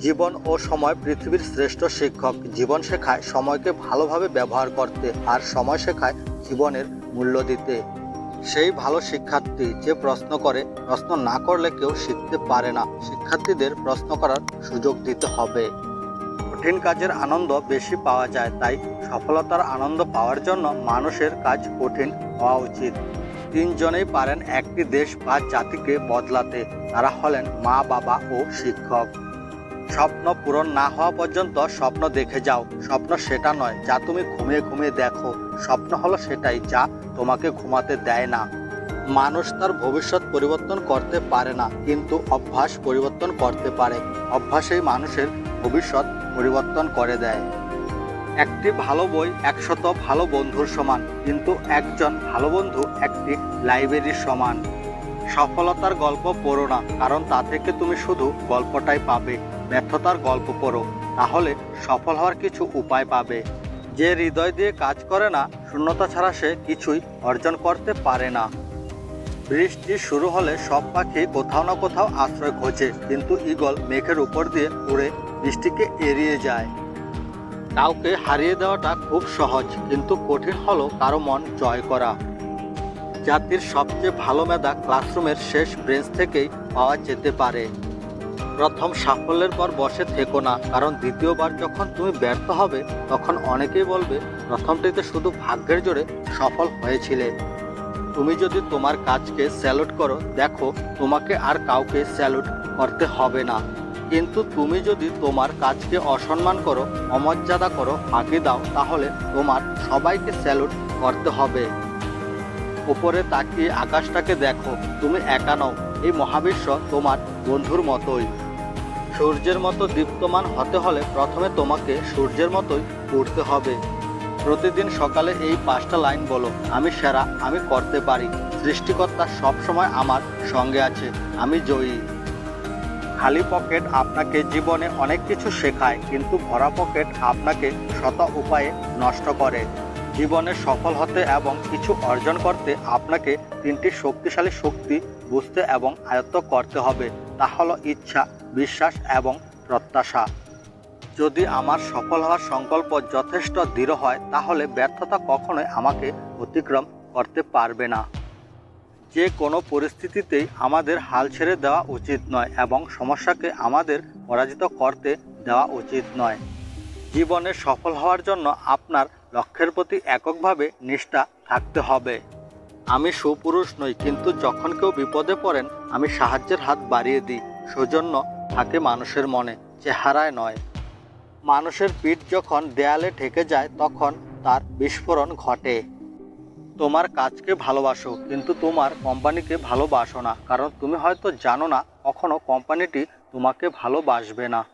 জীবন ও সময় পৃথিবীর শ্রেষ্ঠ শিক্ষক। জীবন শেখায় সময়কে ভালোভাবে ব্যবহার করতে আর সময় শেখায় জীবনের মূল্য দিতে। সেই ভালো শিক্ষার্থী যে প্রশ্ন করে, প্রশ্ন না করলে কেউ শিখতে পারে না। শিক্ষার্থীদের প্রশ্ন করার সুযোগ দিতে হবে। কঠিন কাজের আনন্দ বেশি পাওয়া যায়, তাই সফলতার আনন্দ পাওয়ার জন্য মানুষের কাজ কঠিন হওয়া উচিত। তিনজনেই পারেন একটি দেশ বা জাতিকে বদলাতে। তারা হলেন মা বাবা ও শিক্ষক। স্বপ্ন পূরণ না হওয়া পর্যন্ত স্বপ্ন দেখে যাও। স্বপ্ন সেটা নয়, যা তুমি ঘুমিয়ে ঘুমিয়ে দেখো। স্বপ্ন হলো সেটাই, যা তোমাকে ঘুমাতে দেয় না। মানুষ তার ভবিষ্যৎ পরিবর্তন করতে পারে না, কিন্তু অভ্যাস পরিবর্তন করতে পারে। অভ্যাসেই মানুষের ভবিষ্যৎ পরিবর্তন করে দেয়। একটি ভালো বই একশত ভালো বন্ধুর সমান, কিন্তু একজন ভালো বন্ধু একটি লাইব্রেরির সমান। সফলতার গল্প পড়ো না, কারণ তা থেকে তুমি শুধু গল্পটাই পাবে। ব্যর্থতার গল্প পড়ো, তাহলে সফল হওয়ার কিছু উপায় পাবে। যে হৃদয় দিয়ে কাজ করে না, শূন্যতা ছাড়া সে কিছুই অর্জন করতে পারে না। বৃষ্টি শুরু হলে সব পাখি কোথাও না কোথাও আশ্রয় খোঁজে, কিন্তু ঈগল মেঘের উপর দিয়ে উড়ে বৃষ্টিকে এড়িয়ে যায়। কাউকে হারিয়ে দেওয়াটা খুব সহজ, কিন্তু কঠিন হলো কারও মন জয় করা। জাতির সবচেয়ে ভালো মেধা ক্লাসরুমের শেষ ব্রেঞ্চ থেকেই পাওয়া যেতে পারে। প্রথম সাফল্যের পর বসে থেকো না, কারণ দ্বিতীয়বার যখন তুমি ব্যর্থ হবে, তখন অনেকেই বলবে, প্রথমটিতে শুধু ভাগ্যের জোরে সফল হয়েছিলে। তুমি যদি তোমার কাজকে স্যালুট করো, দেখো, তোমাকে আর কাউকে স্যালুট করতে হবে না। কিন্তু তুমি যদি তোমার কাজকে অসম্মান করো, অমর্যাদা করো, ফাঁকি দাও, তাহলে তোমার সবাইকে স্যালুট করতে হবে। উপরে তাকিয়ে আকাশটাকে দেখো, তুমি একা নও, এই মহাবিশ্ব তোমার বন্ধুর মতোই। সূর্যের মতো দীপ্তমান হতে হলে প্রথমে তোমাকে সূর্যের মতোই উঠতে হবে। প্রতিদিন সকালে এই পাঁচটা লাইন বলো, আমি সেরা, আমি করতে পারি। সৃষ্টিকর্তা সবসময় আমার সঙ্গে আছে, আমি জয়ী। খালি পকেট আপনাকে জীবনে অনেক কিছু শেখায়, কিন্তু ভরা পকেট আপনাকে শত উপায়ে নষ্ট করে। জীবনে সফল হতে এবং কিছু অর্জন করতে আপনাকে তিনটি শক্তিশালী শক্তি বুঝতে এবং আয়ত্ত করতে হবে। তা হলো ইচ্ছা, বিশ্বাস এবং প্রত্যাশা। যদি আমার সফল হওয়ার সংকল্প যথেষ্ট দৃঢ় হয়, তাহলে ব্যর্থতা কখনোই আমাকে অতিক্রম করতে পারবে না। যে কোনো পরিস্থিতিতেই আমাদের হাল ছেড়ে দেওয়া উচিত নয় এবং সমস্যাকে আমাদের পরাজিত করতে দেওয়া উচিত নয়। জীবনে সফল হওয়ার জন্য আপনার লক্ষ্যের প্রতি এককভাবে নিষ্ঠা থাকতে হবে। আমি সুপুরুষ নই, কিন্তু যখন কেউ বিপদে পড়েন, আমি সাহায্যের হাত বাড়িয়ে দিই। সৌজন্য থাকে মানুষের মনে, চেহারায় নয়। মানুষের পিঠ যখন দেয়ালে ঠেকে যায়, তখন তার বিস্ফোরণ ঘটে। তোমার কাজকে ভালোবাসো, কিন্তু তোমার কোম্পানিকে ভালোবাসো না, কারণ তুমি হয়তো জানো না, কখনো কোম্পানিটি তোমাকে ভালোবাসবে না।